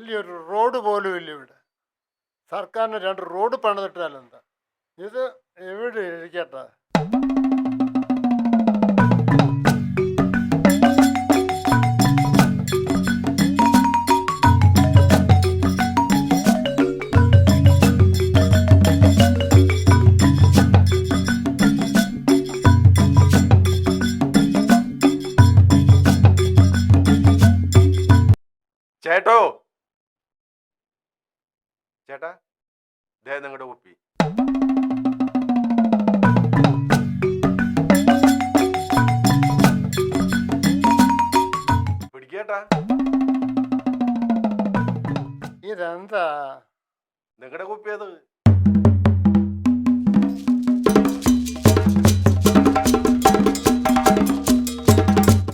നല്ലൊരു റോഡ് പോലും ഇല്ല ഇവിടെ. സർക്കാരിന് രണ്ട് റോഡ് പണിതിട്ടാലെന്താ ഇത് എവിടെ ഇരിക്കട്ടെ? ചേട്ടോ? ചേട്ടാ ദേ നിങ്ങളുടെ കുപ്പി പിടിക്കേട്ടാ ഇതെന്താ? നിങ്ങളുടെ കുപ്പി അത്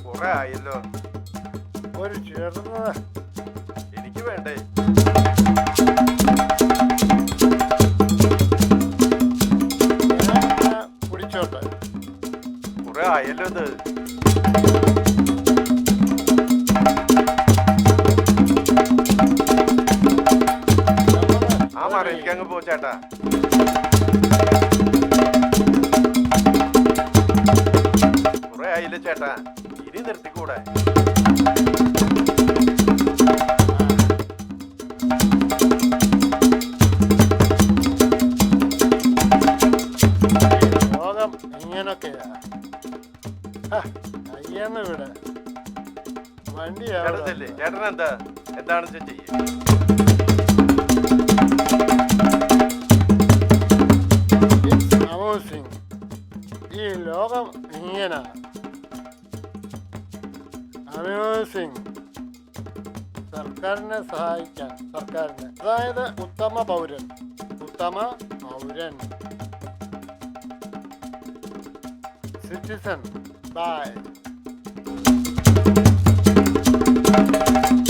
കുറെ ആയല്ലോ. ഒരു ചെറുന്ന കുറെ ആയല്ലോ ഇത്. ആ മറ എനിക്കങ്ങ് പോ ചേട്ടാ. കുറെ ആയില്ലേ ചേട്ടാ. ഇനി നിർത്തിക്കൂടെ? വണ്ടി? ചേട്ടനല്ലേ ചേട്ടൻ എന്താ എന്താണെന്ന് വെച്ചാൽ ചെയ്യും? ഈ ലോകം ഇങ്ങനെ. അമ്യൂസിങ് സർക്കാരിനെ സഹായിക്കാൻ സർക്കാരിനെ. അതായത് ഉത്തമ പൗരൻ. ഉത്തമ പൗരൻ. സിറ്റിസൺ ബൈ thank you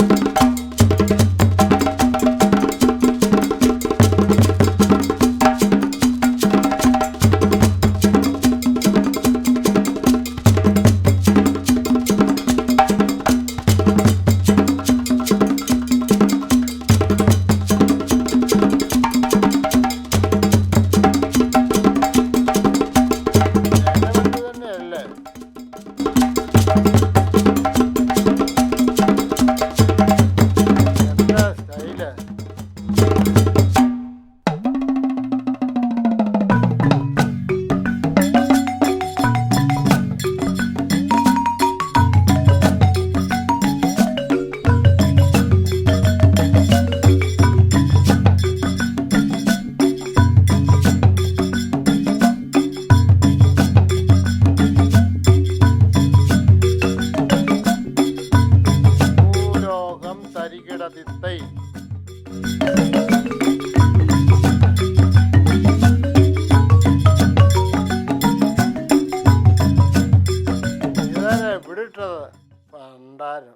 ഇതാണ് വിടിട്ടത് പണ്ടാരം.